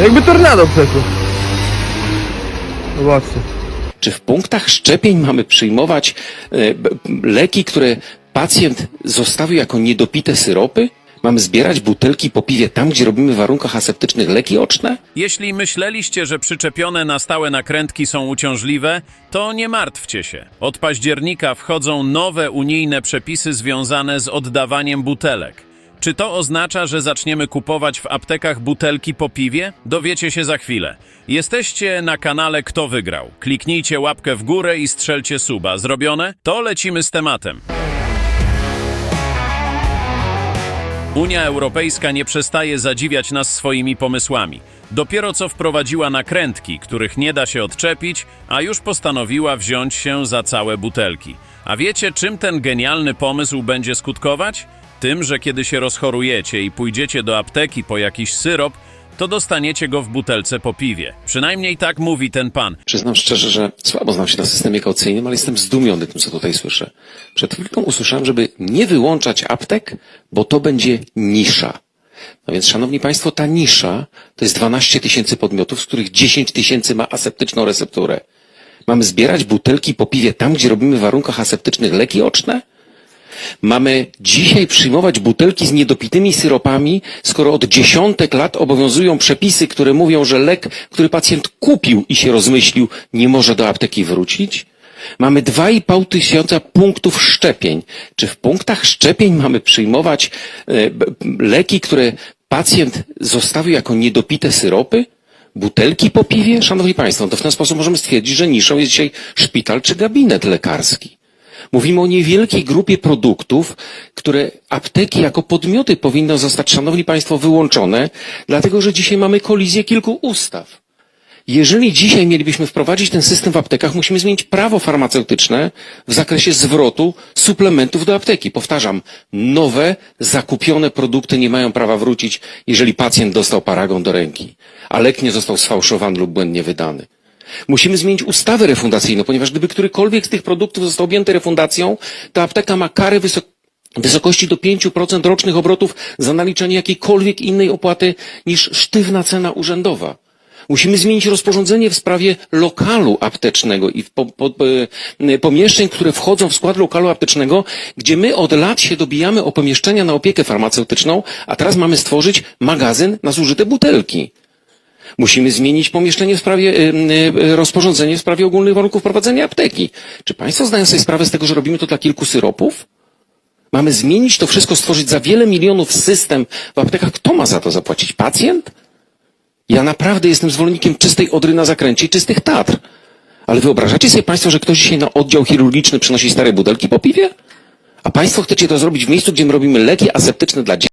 Jakby tornado przeszło. Zobaczcie. Czy w punktach szczepień mamy przyjmować e, leki, które pacjent zostawił jako niedopite syropy? Mamy zbierać butelki po piwie tam, gdzie robimy w warunkach aseptycznych leki oczne? Jeśli myśleliście, że przyczepione na stałe nakrętki są uciążliwe, to nie martwcie się. Od października wchodzą nowe unijne przepisy związane z oddawaniem butelek. Czy to oznacza, że zaczniemy kupować w aptekach butelki po piwie? Dowiecie się za chwilę. Jesteście na kanale Kto Wygrał. Kliknijcie łapkę w górę i strzelcie suba. Zrobione? To lecimy z tematem. Unia Europejska nie przestaje zadziwiać nas swoimi pomysłami. Dopiero co wprowadziła nakrętki, których nie da się odczepić, a już postanowiła wziąć się za całe butelki. A wiecie, czym ten genialny pomysł będzie skutkować? Tym, że kiedy się rozchorujecie i pójdziecie do apteki po jakiś syrop, to dostaniecie go w butelce po piwie. Przynajmniej tak mówi ten pan. Przyznam szczerze, że słabo znam się na systemie kaucyjnym, ale jestem zdumiony tym, co tutaj słyszę. Przed chwilą usłyszałem, żeby nie wyłączać aptek, bo to będzie nisza. No więc, szanowni państwo, ta nisza to jest 12 tysięcy podmiotów, z których 10 tysięcy ma aseptyczną recepturę. Mamy zbierać butelki po piwie tam, gdzie robimy w warunkach aseptycznych leki oczne? Mamy dzisiaj przyjmować butelki z niedopitymi syropami, skoro od dziesiątek lat obowiązują przepisy, które mówią, że lek, który pacjent kupił i się rozmyślił, nie może do apteki wrócić? Mamy 2,5 tysiąca punktów szczepień. Czy w punktach szczepień mamy przyjmować e, leki, które pacjent zostawił jako niedopite syropy? Butelki po piwie? Szanowni Państwo, to w ten sposób możemy stwierdzić, że niszą jest dzisiaj szpital czy gabinet lekarski. Mówimy o niewielkiej grupie produktów, które apteki jako podmioty powinny zostać, szanowni państwo, wyłączone, dlatego że dzisiaj mamy kolizję kilku ustaw. Jeżeli dzisiaj mielibyśmy wprowadzić ten system w aptekach, musimy zmienić prawo farmaceutyczne w zakresie zwrotu suplementów do apteki. Powtarzam, nowe, zakupione produkty nie mają prawa wrócić, jeżeli pacjent dostał paragon do ręki, a lek nie został sfałszowany lub błędnie wydany. Musimy zmienić ustawę refundacyjną, ponieważ gdyby którykolwiek z tych produktów został objęty refundacją, to apteka ma karę wysok wysokości do 5% rocznych obrotów za naliczenie jakiejkolwiek innej opłaty niż sztywna cena urzędowa. Musimy zmienić rozporządzenie w sprawie lokalu aptecznego i po, po, e, pomieszczeń, które wchodzą w skład lokalu aptecznego, gdzie my od lat się dobijamy o pomieszczenia na opiekę farmaceutyczną, a teraz mamy stworzyć magazyn na zużyte butelki. Musimy zmienić pomieszczenie w sprawie, y, y, rozporządzenie w sprawie ogólnych warunków prowadzenia apteki. Czy Państwo zdają sobie sprawę z tego, że robimy to dla kilku syropów? Mamy zmienić to wszystko, stworzyć za wiele milionów system w aptekach. Kto ma za to zapłacić? Pacjent? Ja naprawdę jestem zwolennikiem czystej Odry na zakręcie i czystych Tatr. Ale wyobrażacie sobie Państwo, że ktoś dzisiaj na oddział chirurgiczny przynosi stare butelki po piwie? A Państwo chcecie to zrobić w miejscu, gdzie my robimy leki aseptyczne dla dzieci?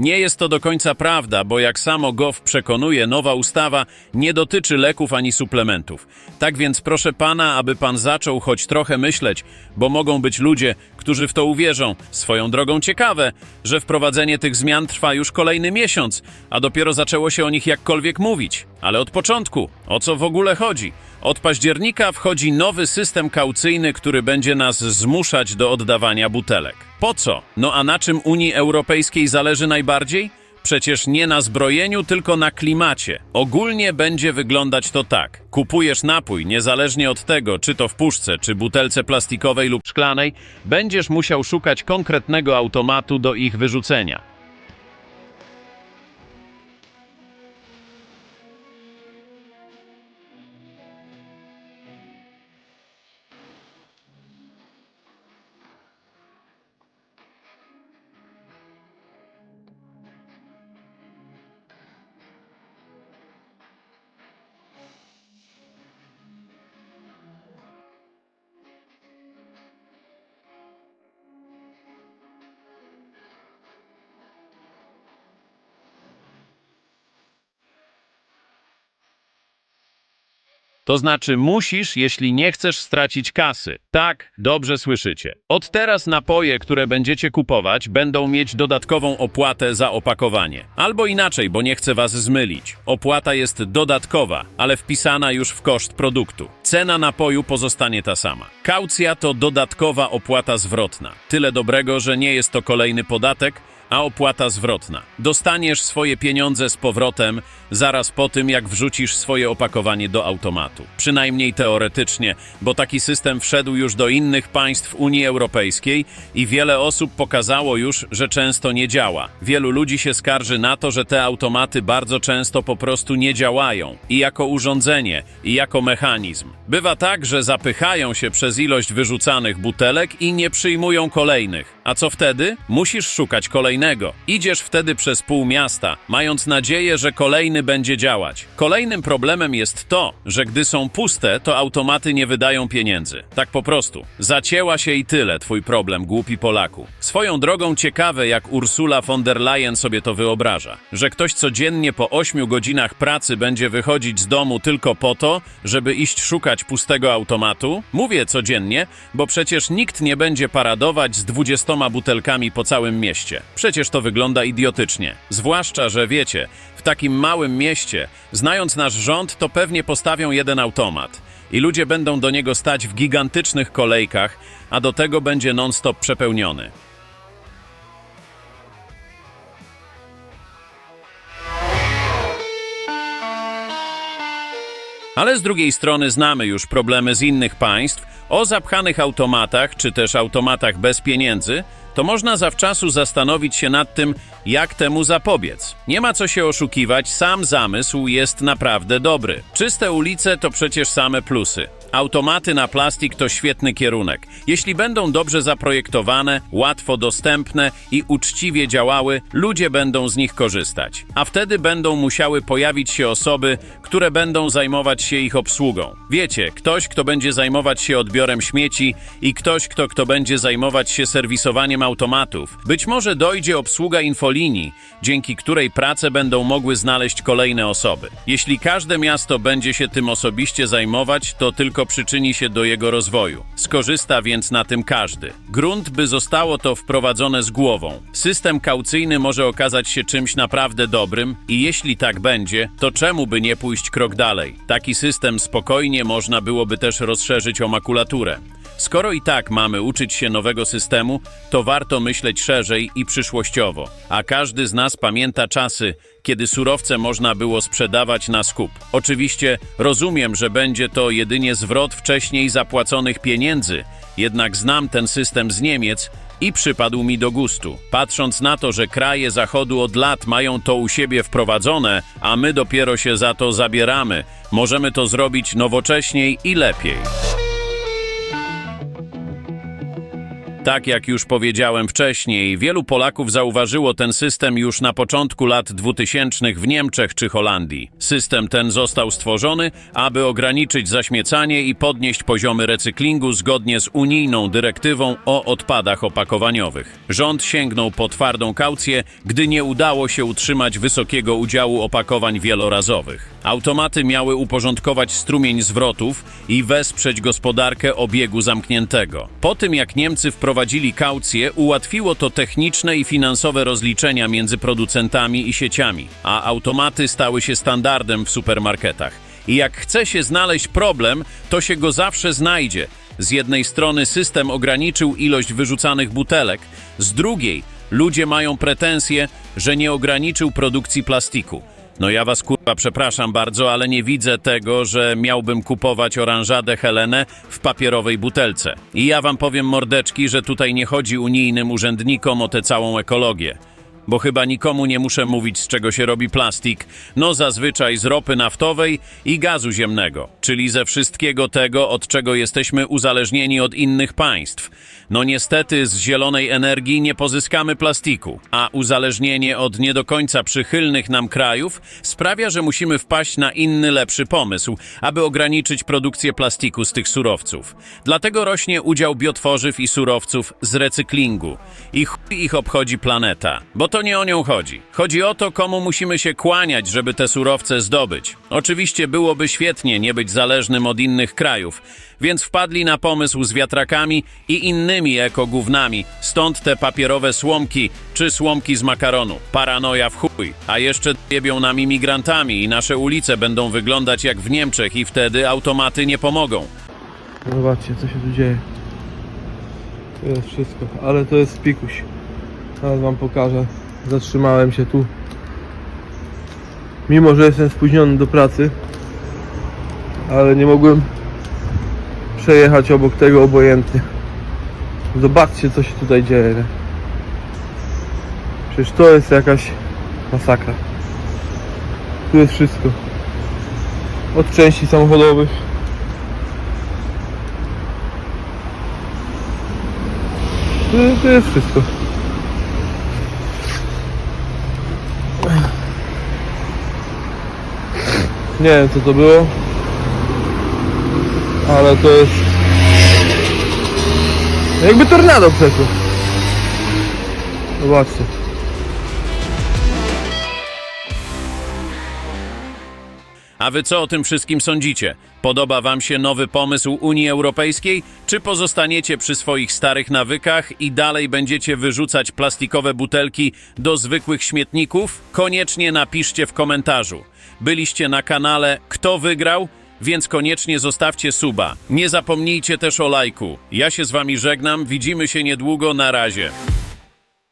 Nie jest to do końca prawda, bo jak samo GOW przekonuje, nowa ustawa nie dotyczy leków ani suplementów. Tak więc proszę pana, aby pan zaczął choć trochę myśleć, bo mogą być ludzie, którzy w to uwierzą. Swoją drogą ciekawe, że wprowadzenie tych zmian trwa już kolejny miesiąc, a dopiero zaczęło się o nich jakkolwiek mówić. Ale od początku, o co w ogóle chodzi? Od października wchodzi nowy system kaucyjny, który będzie nas zmuszać do oddawania butelek. Po co? No a na czym Unii Europejskiej zależy najbardziej? Przecież nie na zbrojeniu, tylko na klimacie. Ogólnie będzie wyglądać to tak. Kupujesz napój, niezależnie od tego, czy to w puszce, czy butelce plastikowej lub szklanej, będziesz musiał szukać konkretnego automatu do ich wyrzucenia. To znaczy musisz, jeśli nie chcesz stracić kasy. Tak, dobrze słyszycie. Od teraz napoje, które będziecie kupować, będą mieć dodatkową opłatę za opakowanie. Albo inaczej, bo nie chcę was zmylić. Opłata jest dodatkowa, ale wpisana już w koszt produktu. Cena napoju pozostanie ta sama. Kaucja to dodatkowa opłata zwrotna. Tyle dobrego, że nie jest to kolejny podatek, a opłata zwrotna. Dostaniesz swoje pieniądze z powrotem zaraz po tym, jak wrzucisz swoje opakowanie do automatu. Przynajmniej teoretycznie, bo taki system wszedł już do innych państw Unii Europejskiej i wiele osób pokazało już, że często nie działa. Wielu ludzi się skarży na to, że te automaty bardzo często po prostu nie działają i jako urządzenie, i jako mechanizm. Bywa tak, że zapychają się przez ilość wyrzucanych butelek i nie przyjmują kolejnych. A co wtedy? Musisz szukać kolejnego. Idziesz wtedy przez pół miasta, mając nadzieję, że kolejny będzie działać. Kolejnym problemem jest to, że gdy są puste, to automaty nie wydają pieniędzy. Tak po prostu. Zacięła się i tyle twój problem, głupi Polaku. Swoją drogą ciekawe, jak Ursula von der Leyen sobie to wyobraża. Że ktoś codziennie po 8 godzinach pracy będzie wychodzić z domu tylko po to, żeby iść szukać pustego automatu? Mówię codziennie, bo przecież nikt nie będzie paradować z 20 butelkami po całym mieście. Przecież to wygląda idiotycznie. Zwłaszcza, że wiecie, w takim małym mieście, znając nasz rząd, to pewnie postawią jeden automat. I ludzie będą do niego stać w gigantycznych kolejkach, a do tego będzie non-stop przepełniony. Ale z drugiej strony znamy już problemy z innych państw o zapchanych automatach czy też automatach bez pieniędzy, to można zawczasu zastanowić się nad tym, jak temu zapobiec. Nie ma co się oszukiwać, sam zamysł jest naprawdę dobry. Czyste ulice to przecież same plusy. Automaty na plastik to świetny kierunek. Jeśli będą dobrze zaprojektowane, łatwo dostępne i uczciwie działały, ludzie będą z nich korzystać. A wtedy będą musiały pojawić się osoby, które będą zajmować się ich obsługą. Wiecie, ktoś, kto będzie zajmować się odbiorem śmieci i ktoś, kto, kto będzie zajmować się serwisowaniem automatów. Być może dojdzie obsługa infolinii, dzięki której prace będą mogły znaleźć kolejne osoby. Jeśli każde miasto będzie się tym osobiście zajmować, to tylko przyczyni się do jego rozwoju. Skorzysta więc na tym każdy. Grunt, by zostało to wprowadzone z głową. System kaucyjny może okazać się czymś naprawdę dobrym i jeśli tak będzie, to czemu by nie pójść krok dalej? Taki system spokojnie można byłoby też rozszerzyć o makulaturę. Skoro i tak mamy uczyć się nowego systemu, to warto myśleć szerzej i przyszłościowo. A każdy z nas pamięta czasy, kiedy surowce można było sprzedawać na skup. Oczywiście rozumiem, że będzie to jedynie zwrot wcześniej zapłaconych pieniędzy, jednak znam ten system z Niemiec i przypadł mi do gustu. Patrząc na to, że kraje Zachodu od lat mają to u siebie wprowadzone, a my dopiero się za to zabieramy, możemy to zrobić nowocześniej i lepiej. Tak jak już powiedziałem wcześniej, wielu Polaków zauważyło ten system już na początku lat 2000 w Niemczech czy Holandii. System ten został stworzony, aby ograniczyć zaśmiecanie i podnieść poziomy recyklingu zgodnie z unijną dyrektywą o odpadach opakowaniowych. Rząd sięgnął po twardą kaucję, gdy nie udało się utrzymać wysokiego udziału opakowań wielorazowych. Automaty miały uporządkować strumień zwrotów i wesprzeć gospodarkę obiegu zamkniętego. Po tym jak Niemcy wprowadzili kaucję, ułatwiło to techniczne i finansowe rozliczenia między producentami i sieciami, a automaty stały się standardem w supermarketach. I jak chce się znaleźć problem, to się go zawsze znajdzie. Z jednej strony system ograniczył ilość wyrzucanych butelek, z drugiej ludzie mają pretensje, że nie ograniczył produkcji plastiku. No ja was kurwa przepraszam bardzo, ale nie widzę tego, że miałbym kupować oranżadę Helenę w papierowej butelce. I ja wam powiem mordeczki, że tutaj nie chodzi unijnym urzędnikom o tę całą ekologię. Bo chyba nikomu nie muszę mówić, z czego się robi plastik, no zazwyczaj z ropy naftowej i gazu ziemnego, czyli ze wszystkiego tego, od czego jesteśmy uzależnieni od innych państw. No niestety z zielonej energii nie pozyskamy plastiku, a uzależnienie od nie do końca przychylnych nam krajów sprawia, że musimy wpaść na inny, lepszy pomysł, aby ograniczyć produkcję plastiku z tych surowców. Dlatego rośnie udział biotworzyw i surowców z recyklingu. I ich obchodzi planeta, bo to nie o nią chodzi. Chodzi o to, komu musimy się kłaniać, żeby te surowce zdobyć. Oczywiście byłoby świetnie nie być zależnym od innych krajów, więc wpadli na pomysł z wiatrakami i innymi ekogównami, stąd te papierowe słomki czy słomki z makaronu. Paranoja w chuj. A jeszcze jebią nam imigrantami i nasze ulice będą wyglądać jak w Niemczech i wtedy automaty nie pomogą. Zobaczcie, co się tu dzieje. To jest wszystko, ale to jest pikuś. Teraz wam pokażę. Zatrzymałem się tu. Mimo, że jestem spóźniony do pracy, ale nie mogłem przejechać obok tego obojętnie. Zobaczcie, co się tutaj dzieje. Nie? Przecież to jest jakaś masakra. Tu jest wszystko. Od części samochodowych To, to jest wszystko. Nie wiem co to było. Ale to jest... Jakby tornado przeszło. Zobaczcie. A wy co o tym wszystkim sądzicie? Podoba wam się nowy pomysł Unii Europejskiej, czy pozostaniecie przy swoich starych nawykach i dalej będziecie wyrzucać plastikowe butelki do zwykłych śmietników? Koniecznie napiszcie w komentarzu. Byliście na kanale Kto wygrał? Więc koniecznie zostawcie suba. Nie zapomnijcie też o lajku. Ja się z wami żegnam, widzimy się niedługo, na razie.